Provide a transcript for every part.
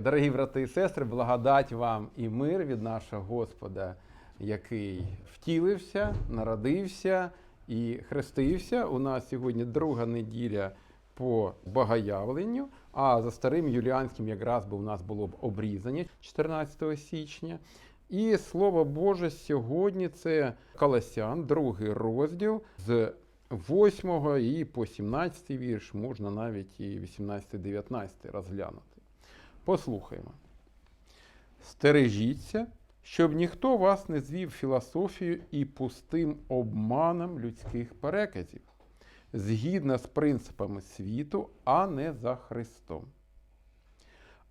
Дорогі брати і сестри, благодать вам і мир від нашого Господа, який втілився, народився і хрестився. У нас сьогодні друга неділя по богоявленню, а за старим юліанським якраз би у нас було б обрізання 14 січня. І слово Боже сьогодні це Колосян, другий розділ з 8 і по 17 вірш, можна навіть і 18-19 розглянути. Послухаймо. Стережіться, щоб ніхто вас не звів філософію і пустим обманом людських переказів, згідно з принципами світу, а не за Христом.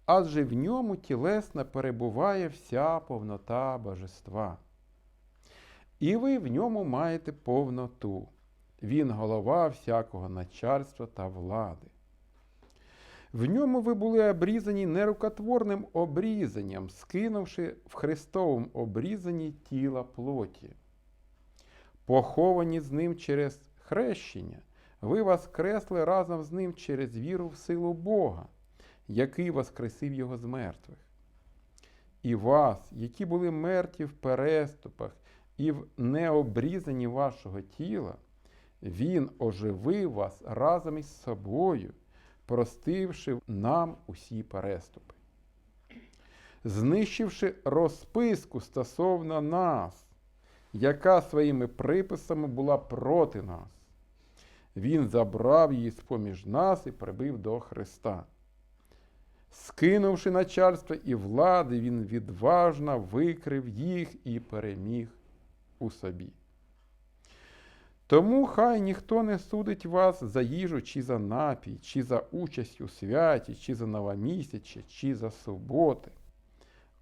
Адже в ньому тілесно перебуває вся повнота божества. І ви в ньому маєте повноту. Він голова всякого начальства та влади. В ньому ви були обрізані нерукотворним обрізанням, скинувши в Христовому обрізанні тіла плоті. Поховані з ним через хрещення, ви воскресли разом з ним через віру в силу Бога, який воскресив його з мертвих. І вас, які були мертві в переступах і в необрізанні вашого тіла, Він оживив вас разом із собою простивши нам усі переступи, знищивши розписку стосовно нас, яка своїми приписами була проти нас. Він забрав її з-поміж нас і прибив до Христа. Скинувши начальство і влади, він відважно викрив їх і переміг у собі. Тому хай ніхто не судить вас за їжу, чи за напій, чи за участь у святі, чи за новомісяче, чи за суботи.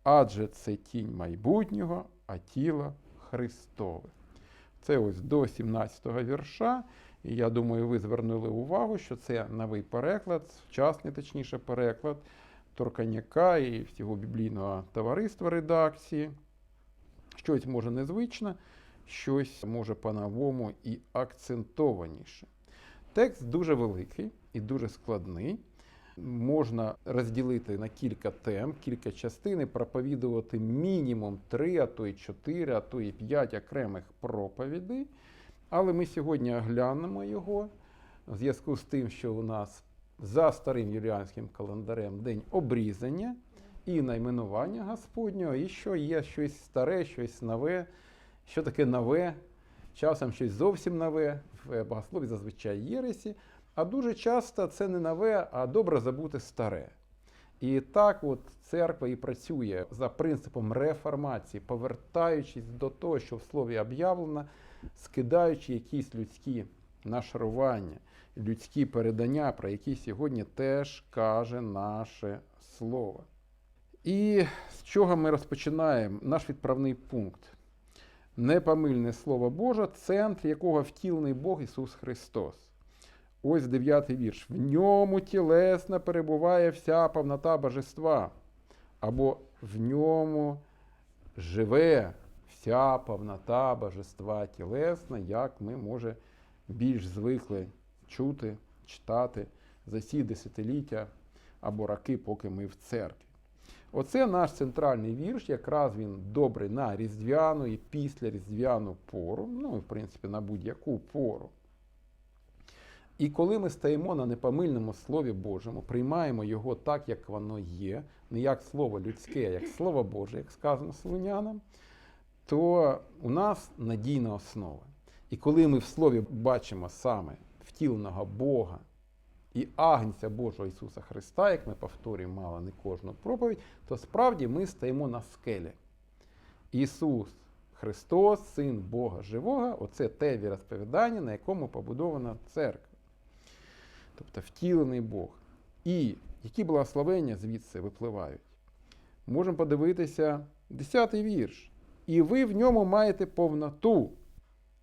Адже це тінь майбутнього, а тіло Христове. Це ось до 17 го вірша. І я думаю, ви звернули увагу, що це новий переклад, вчасний, точніше, переклад Торканяка і всього біблійного товариства редакції. Щось може незвичне щось може по-новому і акцентованіше. Текст дуже великий і дуже складний. Можна розділити на кілька тем, кілька частин і проповідувати мінімум три, а то й чотири, а то й п'ять окремих проповідей. Але ми сьогодні оглянемо його в зв'язку з тим, що у нас за старим юліанським календарем день обрізання і найменування Господнього, і що є щось старе, щось нове. Що таке нове? Часом щось зовсім нове, в богослові зазвичай єресі, а дуже часто це не нове, а добре забути старе. І так от церква і працює за принципом реформації, повертаючись до того, що в слові об'явлено, скидаючи якісь людські нашарування, людські передання, про які сьогодні теж каже наше слово. І з чого ми розпочинаємо наш відправний пункт? Непомильне Слово Боже, центр якого втілений Бог Ісус Христос. Ось дев'ятий вірш. В ньому тілесно перебуває вся повнота божества, або в ньому живе вся повнота божества тілесна, як ми, може, більш звикли чути, читати за ці десятиліття або роки, поки ми в церкві. Оце наш центральний вірш, якраз він добрий на різдвяну і після різдвяну пору, ну, в принципі, на будь-яку пору. І коли ми стаємо на непомильному Слові Божому, приймаємо його так, як воно є, не як слово людське, а як слово Боже, як сказано слонянам, то у нас надійна основа. І коли ми в слові бачимо саме втіленого Бога, і Агнця Божого Ісуса Христа, як ми повторюємо мало не кожну проповідь, то справді ми стаємо на скелі. Ісус Христос, Син Бога Живого, оце те віросповідання, на якому побудована церква. Тобто втілений Бог. І які благословення звідси випливають. Можемо подивитися 10-й вірш. І ви в ньому маєте повноту.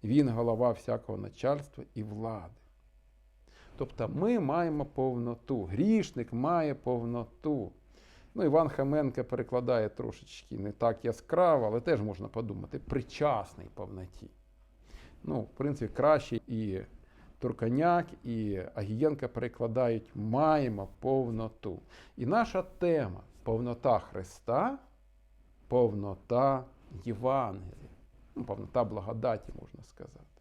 Він голова всякого начальства і влади. Тобто ми маємо повноту, грішник має повноту. Ну, Іван Хаменко перекладає трошечки не так яскраво, але теж можна подумати, причасний повноті. Ну, в принципі, краще і Турканяк, і Агієнка перекладають маємо повноту. І наша тема повнота Христа, повнота Євангелія, ну, повнота благодаті, можна сказати.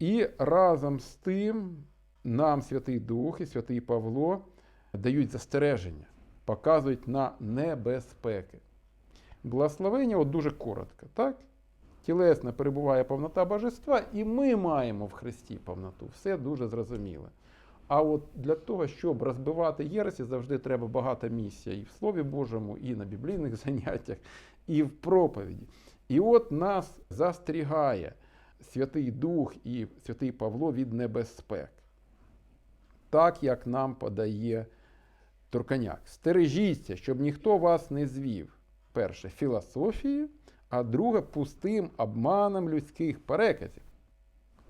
І разом з тим нам Святий Дух і Святий Павло дають застереження, показують на небезпеки. Благословення от дуже коротко, так? Тілесно перебуває повнота божества, і ми маємо в Христі повноту. Все дуже зрозуміло. А от для того, щоб розбивати єресі, завжди треба багато місця і в Слові Божому, і на біблійних заняттях, і в проповіді. І от нас застерігає Святий Дух і Святий Павло від небезпек. Так як нам подає Турканяк. Стережіться, щоб ніхто вас не звів. Перше філософією, а друге пустим обманом людських переказів.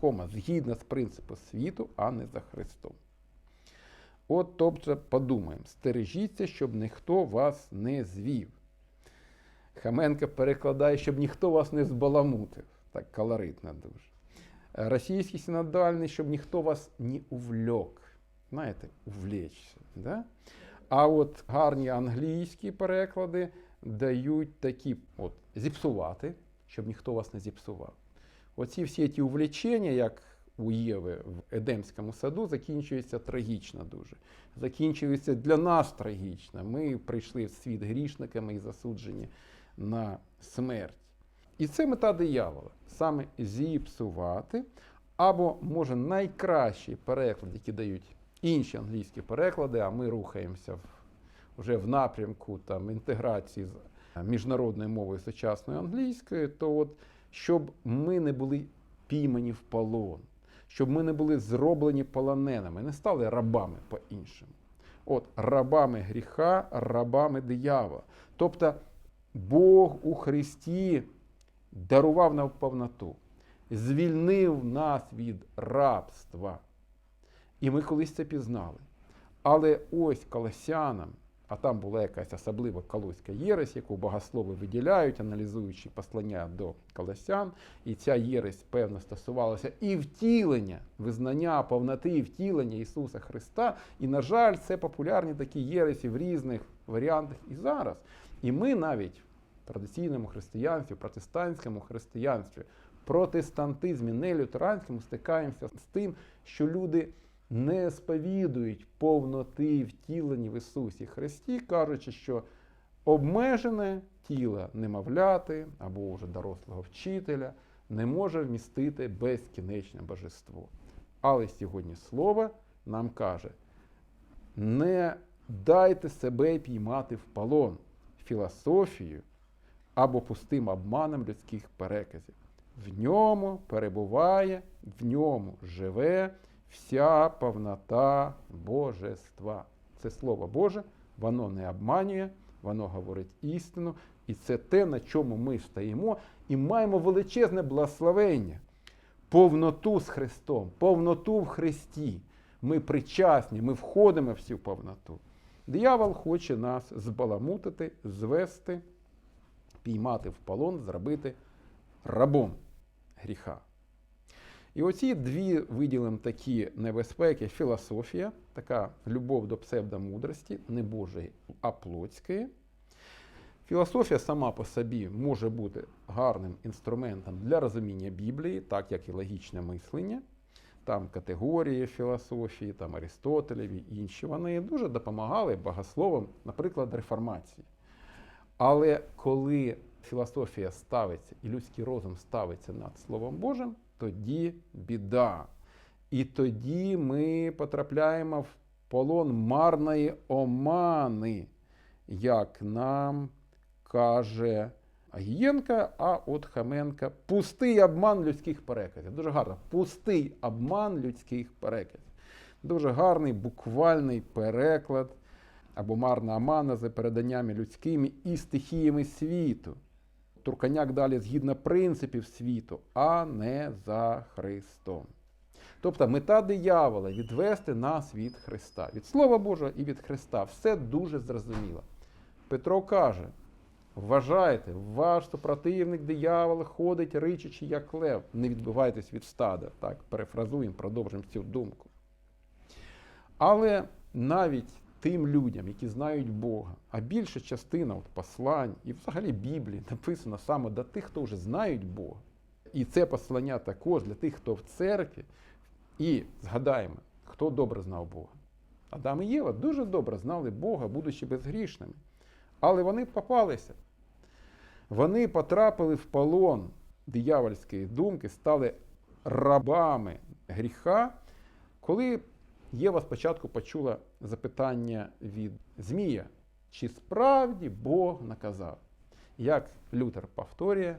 Кома, згідно з принципу світу, а не за Христом. От, тобто, подумаємо, стережіться, щоб ніхто вас не звів. Хаменко перекладає, щоб ніхто вас не збаламутив. Так колоритно дуже. Російський синодальний, щоб ніхто вас не увлек. Знаєте, увлечься. Да? А от гарні англійські переклади дають такі от зіпсувати, щоб ніхто вас не зіпсував. Оці всі ті увлечення, як у Єви в Едемському саду, закінчуються трагічно дуже. Закінчуються для нас трагічно. Ми прийшли в світ грішниками і засуджені на смерть. І це мета диявола саме зіпсувати, або, може, найкращий переклад, який дають інші англійські переклади, а ми рухаємося вже в напрямку там, інтеграції з міжнародною мовою сучасною англійською, то от, щоб ми не були піймані в полон, щоб ми не були зроблені полоненими, не стали рабами по-іншому. От рабами гріха, рабами диявола. Тобто Бог у Христі дарував нам повноту, звільнив нас від рабства. І ми колись це пізнали. Але ось колосянам, а там була якась особлива колоська єресь, яку богослови виділяють, аналізуючи послання до колосян. І ця єресь, певно, стосувалася і втілення, визнання повноти і втілення Ісуса Христа. І, на жаль, це популярні такі єресі в різних варіантах і зараз. І ми навіть традиційному християнстві, протестантському християнстві, протестантизмі, не лютеранському, стикаємося з тим, що люди не сповідують повноти втілені в Ісусі Христі, кажучи, що обмежене тіло немовляти або вже дорослого вчителя не може вмістити безкінечне божество. Але сьогодні слово нам каже: не дайте себе піймати в полон філософію або пустим обманом людських переказів. В ньому перебуває, в ньому живе вся повнота божества. Це Слово Боже, воно не обманює, воно говорить істину. І це те, на чому ми стоїмо, і маємо величезне благословення, повноту з Христом, повноту в Христі. Ми причасні, ми входимо в цю повноту. Диявол хоче нас збаламутити, звести, піймати в полон, зробити рабом гріха. І оці дві виділимо такі небезпеки: філософія, така любов до псевдомудрості, не Божої, а плотської. Філософія сама по собі може бути гарним інструментом для розуміння Біблії, так як і логічне мислення. Там категорії філософії, там Арістотелеві і інші, вони дуже допомагали богословам, наприклад, реформації. Але коли філософія ставиться і людський розум ставиться над Словом Божим, тоді біда. І тоді ми потрапляємо в полон марної омани, як нам каже Агієнка, а от Хаменка пустий обман людських переказів. Дуже гарно. Пустий обман людських переказів. Дуже гарний буквальний переклад або марна омана за переданнями людськими і стихіями світу. Турканяк далі згідно принципів світу, а не за Христом. Тобто мета диявола відвести нас від Христа, від Слова Божого і від Христа. Все дуже зрозуміло. Петро каже: вважайте, ваш супротивник диявол ходить, ричачи, як лев. Не відбивайтесь від стада. Так, перефразуємо, продовжимо цю думку. Але навіть тим людям, які знають Бога. А більша частина от послань і взагалі Біблії написана саме до тих, хто вже знають Бога. І це послання також для тих, хто в церкві. І згадаємо, хто добре знав Бога. Адам і Єва дуже добре знали Бога, будучи безгрішними. Але вони попалися. Вони потрапили в полон диявольської думки, стали рабами гріха, коли Єва спочатку почула запитання від Змія, чи справді Бог наказав. Як Лютер повторює,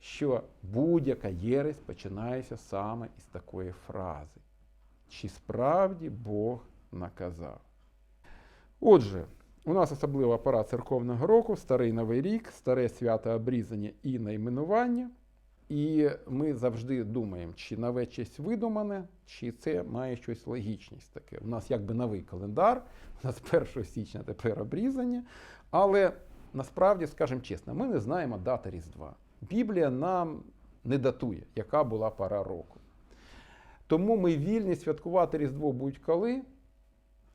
що будь-яка єресь починається саме із такої фрази. Чи справді Бог наказав? Отже, у нас особлива пора церковного року, старий новий рік, старе свято обрізання і найменування. І ми завжди думаємо, чи нове щось видумане, чи це має щось логічність таке. У нас якби новий календар, у нас 1 січня тепер обрізання. Але насправді, скажімо чесно, ми не знаємо дати Різдва. Біблія нам не датує, яка була пора року. Тому ми вільні святкувати Різдво будь-коли.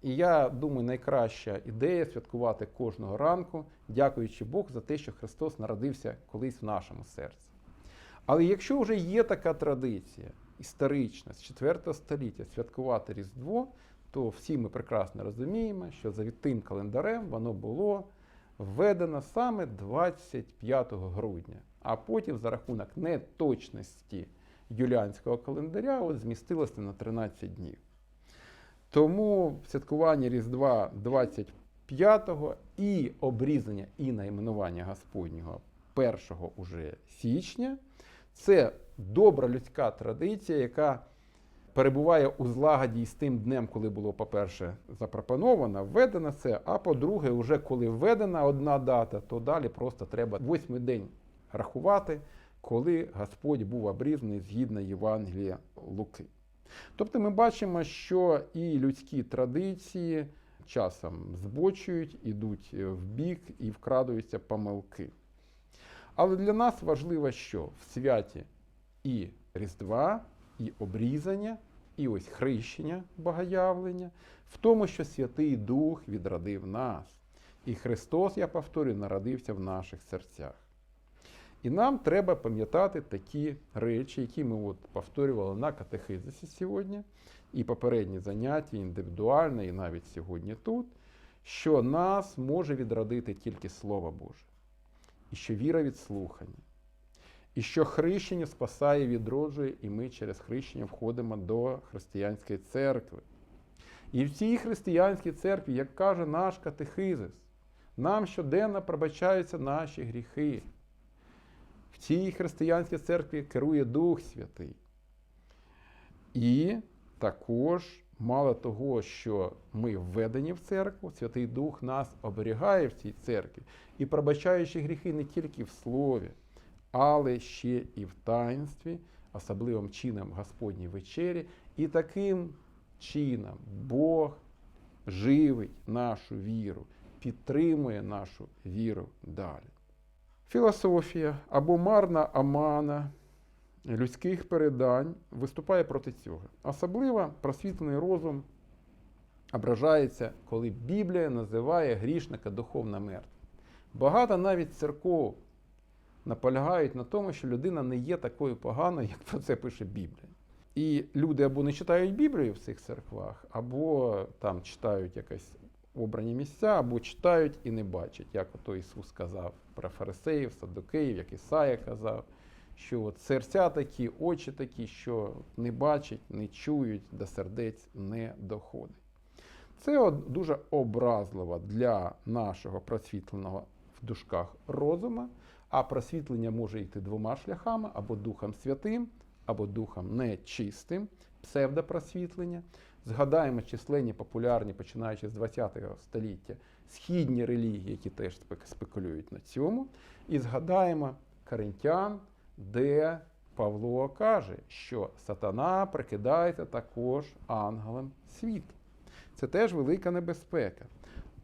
І я думаю, найкраща ідея святкувати кожного ранку, дякуючи Богу за те, що Христос народився колись в нашому серці. Але якщо вже є така традиція історична з 4 століття святкувати Різдво, то всі ми прекрасно розуміємо, що за тим календарем воно було введено саме 25 грудня, а потім за рахунок неточності юліанського календаря от змістилося на 13 днів. Тому святкування Різдва 25-го і обрізання і найменування Господнього 1 уже січня це добра людська традиція, яка перебуває у злагоді з тим днем, коли було, по-перше, запропоновано, введено це. А по-друге, вже коли введена одна дата, то далі просто треба восьмий день рахувати, коли Господь був обрізаний згідно Євангелія Луки. Тобто ми бачимо, що і людські традиції часом збочують, ідуть в бік і вкрадуються помилки. Але для нас важливо, що в святі і Різдва, і обрізання, і ось хрещення богоявлення, в тому, що Святий Дух відродив нас. І Христос, я повторюю, народився в наших серцях. І нам треба пам'ятати такі речі, які ми от повторювали на катехизисі сьогодні, і попередні заняття, індивідуально, і навіть сьогодні тут, що нас може відродити тільки Слово Боже, і що віра від слухання, і що хрещення спасає, відроджує, і ми через хрещення входимо до християнської церкви. І в цій християнській церкві, як каже наш катехизис, нам щоденно пробачаються наші гріхи. В цій християнській церкві керує Дух Святий. І також, мало того, що ми введені в церкву, Святий Дух нас оберігає в цій церкві і пробачаючи гріхи не тільки в слові, але ще і в таїнстві, особливим чином Господній вечері. І таким чином Бог живить нашу віру, підтримує нашу віру далі. Філософія або марна амана людських передань виступає проти цього. Особливо просвітлений розум ображається, коли Біблія називає грішника духовно мертвим. Багато навіть церков наполягають на тому, що людина не є такою поганою, як про це пише Біблія. І люди або не читають Біблію в цих церквах, або там читають якесь обрані місця, або читають і не бачать, як ото Ісус сказав про фарисеїв, садокеїв, як Ісая казав, що от серця такі, очі такі, що не бачать, не чують, до сердець не доходить. Це от дуже образливо для нашого просвітленого в дужках розума, а просвітлення може йти двома шляхами: або Духом Святим, або Духом нечистим, псевдопросвітлення. Згадаємо численні популярні, починаючи з ХХ століття, східні релігії, які теж спекулюють на цьому. І згадаємо Коринтян, де Павло каже, що сатана прикидається також ангелом світу. Це теж велика небезпека.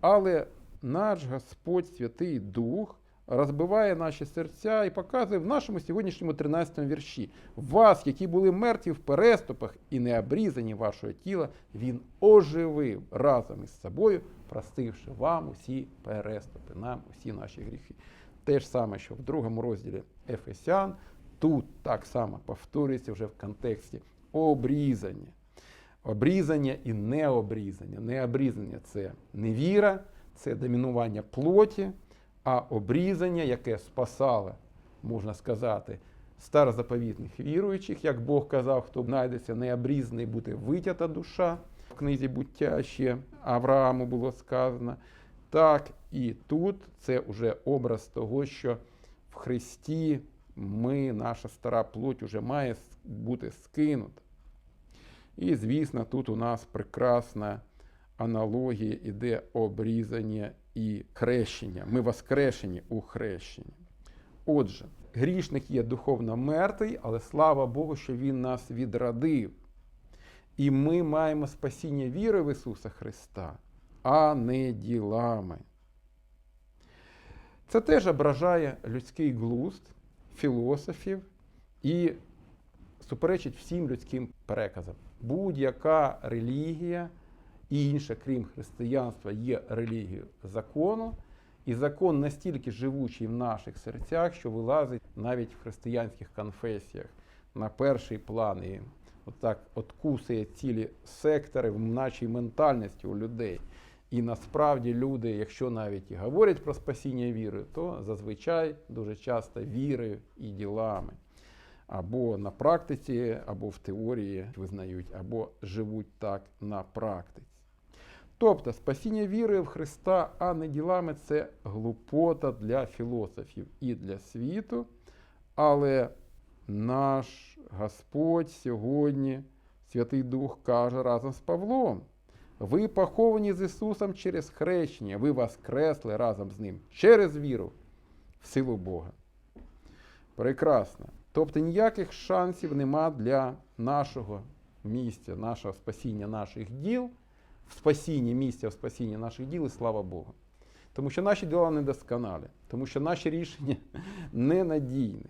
Але наш Господь Святий Дух розбиває наші серця і показує в нашому сьогоднішньому 13 вірші. Вас, які були мертві в переступах і не обрізані вашого тіла, він оживив разом із собою, простивши вам усі переступи, нам усі наші гріхи. Те ж саме, що в другому розділі Ефесян, тут так само повторюється вже в контексті обрізання. Обрізання і необрізання. Необрізання це невіра, це домінування плоті, а обрізання, яке спасало, можна сказати, старозаповітних віруючих, як Бог казав, хто знайдеться необрізаний, буде витята душа. В книзі буття ще Аврааму було сказано. Так і тут це вже образ того, що Христі ми, наша стара плоть, вже має бути скинута. І, звісно, тут у нас прекрасна аналогія іде обрізання і хрещення. Ми воскрешені у хрещенні. Отже, грішник є духовно мертвий, але слава Богу, що Він нас відрадив. І ми маємо спасіння віри в Ісуса Христа, а не ділами. Це теж ображає людський глузд філософів і суперечить всім людським переказам. Будь-яка релігія і інша, крім християнства, є релігією закону, і закон настільки живучий в наших серцях, що вилазить навіть в християнських конфесіях на перший план і отак откусує цілі сектори в нашій ментальності у людей. І насправді люди, якщо навіть і говорять про спасіння віри, то зазвичай дуже часто вірою і ділами. Або на практиці, або в теорії визнають, або живуть так на практиці. Тобто спасіння віри в Христа, а не ділами це глупота для філософів і для світу. Але наш Господь сьогодні, Святий Дух, каже разом з Павлом. Ви поховані з Ісусом через хрещення, ви воскресли разом з Ним через віру в силу Бога. Прекрасно. Тобто ніяких шансів нема для нашого місця, нашого спасіння наших діл, в спасінні місця в спасінні наших діл, і слава Богу. Тому що наші діла недосконалі, тому що наші рішення ненадійні,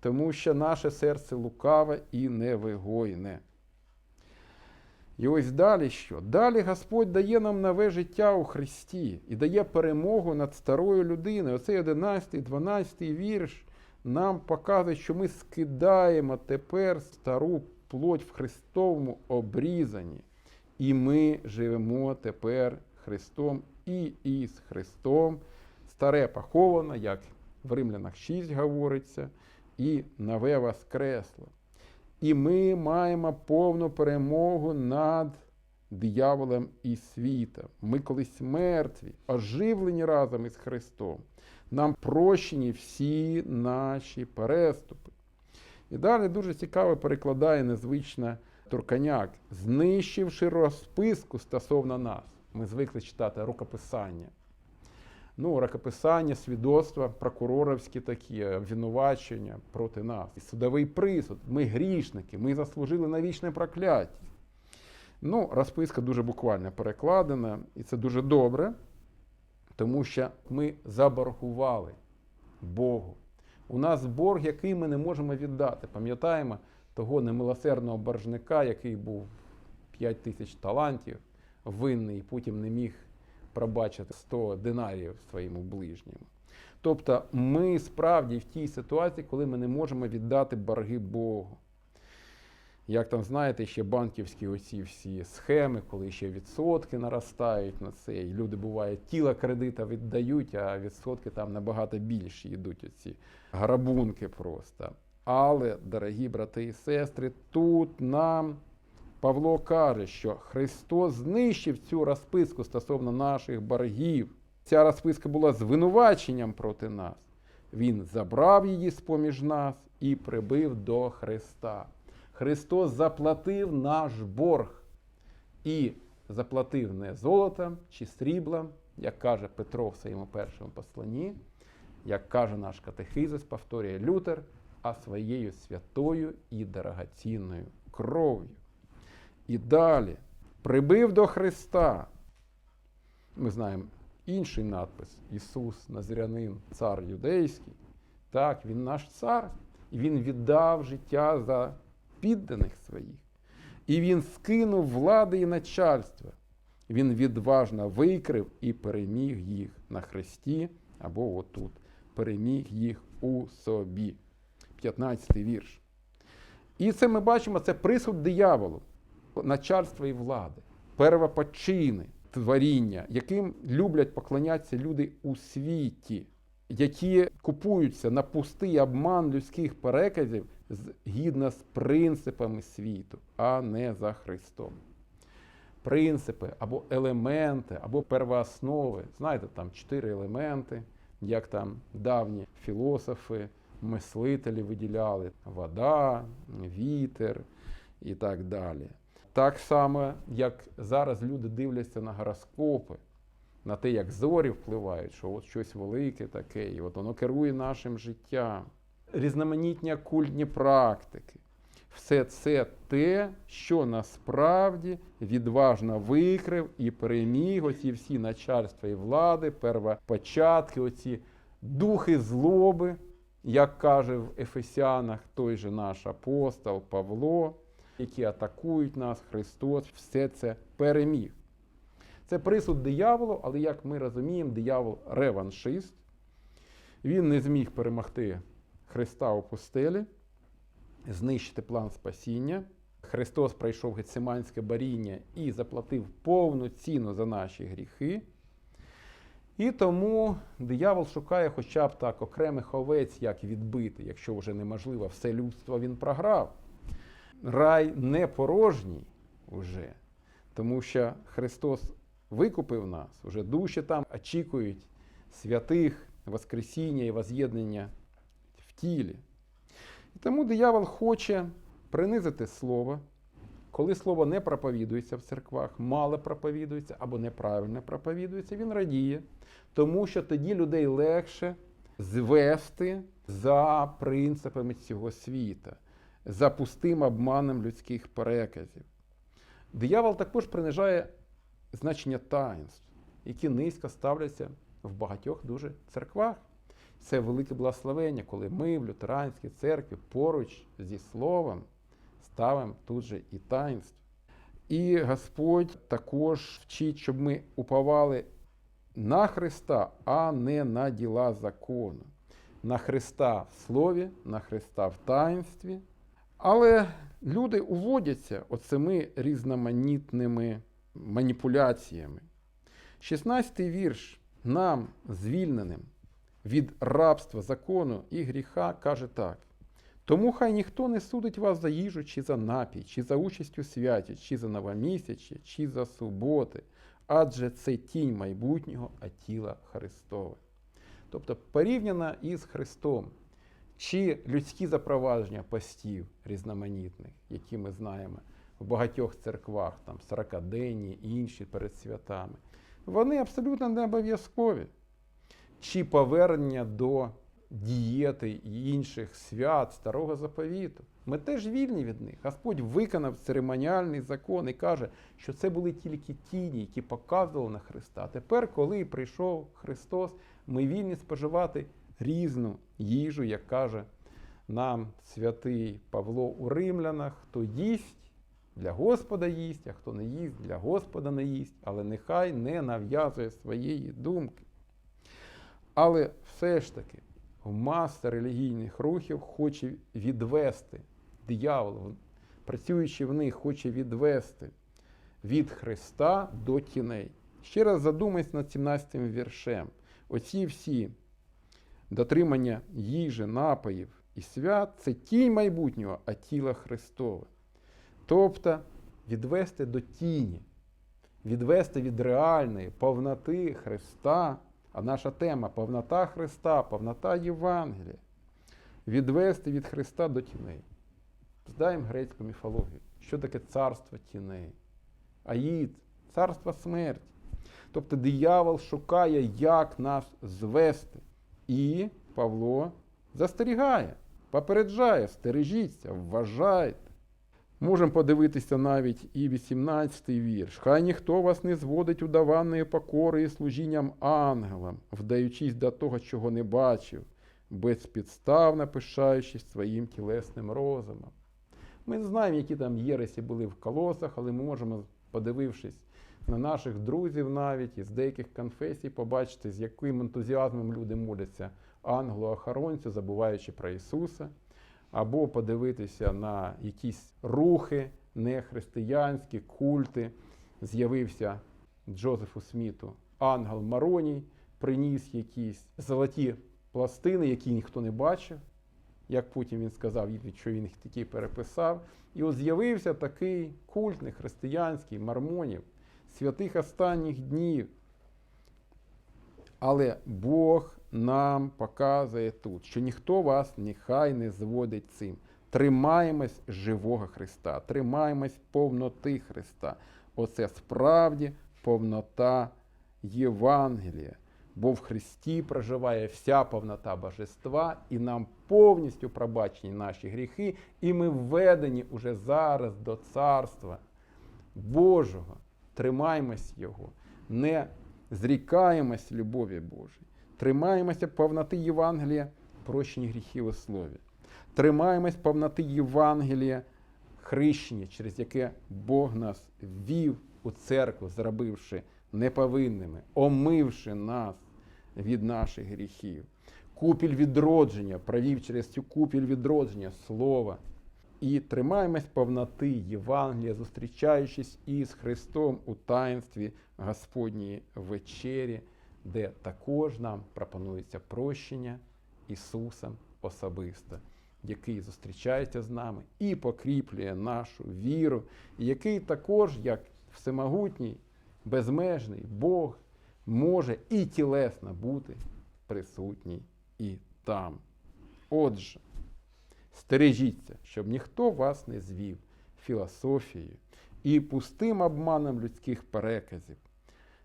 тому що наше серце лукаве і невигойне. І ось далі що? Далі Господь дає нам нове життя у Христі і дає перемогу над старою людиною. Оцей 11, 12 вірш нам показує, що ми скидаємо тепер стару плоть в Христовому обрізанні. І ми живемо тепер Христом і із Христом. Старе поховано, як в Римлянах 6 говориться, і нове воскресло. І ми маємо повну перемогу над дияволом і світом. Ми колись мертві, оживлені разом із Христом. Нам прощені всі наші переступи. І далі дуже цікаво перекладає незвична Турканяк, знищивши розписку стосовно нас. Ми звикли читати рукописання. Ну, рукописання, свідоцтва, прокуроровські такі обвинувачення проти нас. І судовий присуд. Ми грішники, ми заслужили на вічне прокляття. Ну, розписка дуже буквально перекладена, і це дуже добре, тому що ми заборгували Богу. У нас борг, який ми не можемо віддати. Пам'ятаємо того немилосердного боржника, який був 5 тисяч талантів, винний, і потім не міг пробачити 100 динарів своєму ближньому. Тобто ми справді в тій ситуації, коли ми не можемо віддати борги Богу. Як там, знаєте, ще банківські оці всі схеми, коли ще відсотки наростають на це, і люди буває, тіла кредита віддають, а відсотки там набагато більші йдуть оці грабунки просто. Але, дорогі брати і сестри, тут нам Павло каже, що Христос знищив цю розписку стосовно наших боргів. Ця розписка була звинуваченням проти нас. Він забрав її з-поміж нас і прибив до Христа. Христос заплатив наш борг і заплатив не золотом чи сріблом, як каже Петро в своєму першому посланні, як каже наш катехизис, повторює Лютер, а своєю святою і дорогоцінною кров'ю. І далі прибив до Христа. Ми знаємо інший надпис Ісус Назарянин, цар юдейський. Так, він наш цар, і він віддав життя за підданих своїх. І він скинув влади і начальства. Він відважно викрив і переміг їх на хресті або отут. Переміг їх у собі. 15 вірш. І це ми бачимо, це присуд дияволу, начальства і влади, первопочини, творіння, яким люблять поклонятися люди у світі, які купуються на пустий обман людських переказів згідно з принципами світу, а не за Христом. Принципи або елементи, або первооснови. Знаєте, там чотири елементи, як там давні філософи, мислителі виділяли вода, вітер і так далі. Так само, як зараз люди дивляться на гороскопи, на те, як зорі впливають, що от щось велике таке, і от воно керує нашим життям. Різноманітні окультні практики. Все це те, що насправді відважно викрив і переміг оці всі начальства і влади, первопочатки, оці духи злоби, як каже в Ефесянах той же наш апостол Павло, які атакують нас, Христос, все це переміг. Це присуд дияволу, але як ми розуміємо, диявол реваншист. Він не зміг перемогти Христа у пустелі, знищити план спасіння. Христос пройшов гециманське баріння і заплатив повну ціну за наші гріхи. І тому диявол шукає хоча б так окремих овець, як відбити, якщо вже неможливо, все людство він програв. Рай не порожній уже, тому що Христос викупив нас, уже душі там очікують святих Воскресіння і воз'єднання в тілі. І тому диявол хоче принизити слово, коли слово не проповідується в церквах, мало проповідується або неправильно проповідується, він радіє, тому що тоді людей легше звести за принципами цього світа, за пустим обманом людських переказів. Диявол також принижає значення таїнств, які низько ставляться в багатьох дуже церквах. Це велике благословення, коли ми в лютеранській церкві поруч зі словом ставимо тут же і таїнство. І Господь також вчить, щоб ми уповали на Христа, а не на діла закону. На Христа в слові, на Христа в таїнстві. Але люди уводяться оцими різноманітними маніпуляціями. 16-й вірш нам, звільненим від рабства закону і гріха, каже так. Тому хай ніхто не судить вас за їжу, чи за напій, чи за участь у святі, чи за новомісячі, чи за суботи, адже це тінь майбутнього, а тіла Христове. Тобто порівняно із Христом, чи людські запровадження постів різноманітних, які ми знаємо в багатьох церквах, там 40-денні, інші перед святами, вони абсолютно не обов'язкові. Чи повернення до дієти інших свят старого заповіту. Ми теж вільні від них. Господь виконав церемоніальний закон і каже, що це були тільки тіні, які показували на Христа. Тепер, коли прийшов Христос, ми вільні споживати різну їжу, як каже нам святий Павло у Римлянах, хто їсть. Для Господа їсть, а хто не їсть, для Господа не їсть, але нехай не нав'язує своєї думки. Але все ж таки, маса релігійних рухів хоче відвести диявол, працюючи в них, хоче відвести від Христа до тіней. Ще раз задумайся над 17 віршем. Оці всі дотримання їжі, напоїв і свят це тінь майбутнього, а тіло Христове. Тобто відвести до тіні, відвести від реальної повноти Христа. А наша тема повнота Христа, повнота Євангелія. Відвести від Христа до тіней. Здаємо грецьку міфологію. Що таке царство тіней? Аїд, царство смерті. Тобто диявол шукає, як нас звести. І Павло застерігає, попереджає, стережіться, вважайте. Можемо подивитися навіть і 18-й вірш. Хай ніхто вас не зводить удаванної покори і служінням ангелам, вдаючись до того, чого не бачив, безпідставно пишаючись своїм тілесним розумом. Ми не знаємо, які там єресі були в колосах, але ми можемо, подивившись на наших друзів навіть із деяких конфесій, побачити, з яким ентузіазмом люди моляться ангелу-охоронцю, забуваючи про Ісуса, або подивитися на якісь рухи нехристиянські, культи. З'явився Джозефу Сміту ангел Мароній, приніс якісь золоті пластини, які ніхто не бачив. Як потім він сказав, що він їх такі переписав. І от з'явився такий культ нехристиянський, мармонів, святих останніх днів. Але Бог нам показує тут, що ніхто вас нехай не зводить цим. Тримаємось живого Христа, тримаємось повноти Христа. Оце справді повнота Євангелія. Бо в Христі проживає вся повнота божества, і нам повністю пробачені наші гріхи, і ми введені уже зараз до Царства Божого. Тримаємось Його, не зрікаємось любові Божої, тримаємося повноти Євангелія, прощені гріхів у слові. Тримаємось повноти Євангелія, хрещення, через яке Бог нас вів у церкву, зробивши неповинними, омивши нас від наших гріхів. Купіль відродження, провів через цю купіль відродження слова. І тримаємось повноти Євангелія, зустрічаючись із Христом у таїнстві Господньої вечері, де також нам пропонується прощення Ісусом особисто, який зустрічається з нами і покріплює нашу віру, і який також, як всемогутній, безмежний Бог, може і тілесно бути присутній і там. Отже, стережіться, щоб ніхто вас не звів філософією і пустим обманом людських переказів,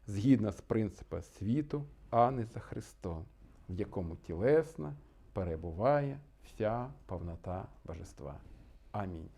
згідно з принципа світу, а не за Христом, в якому тілесно перебуває вся повнота божества. Амінь.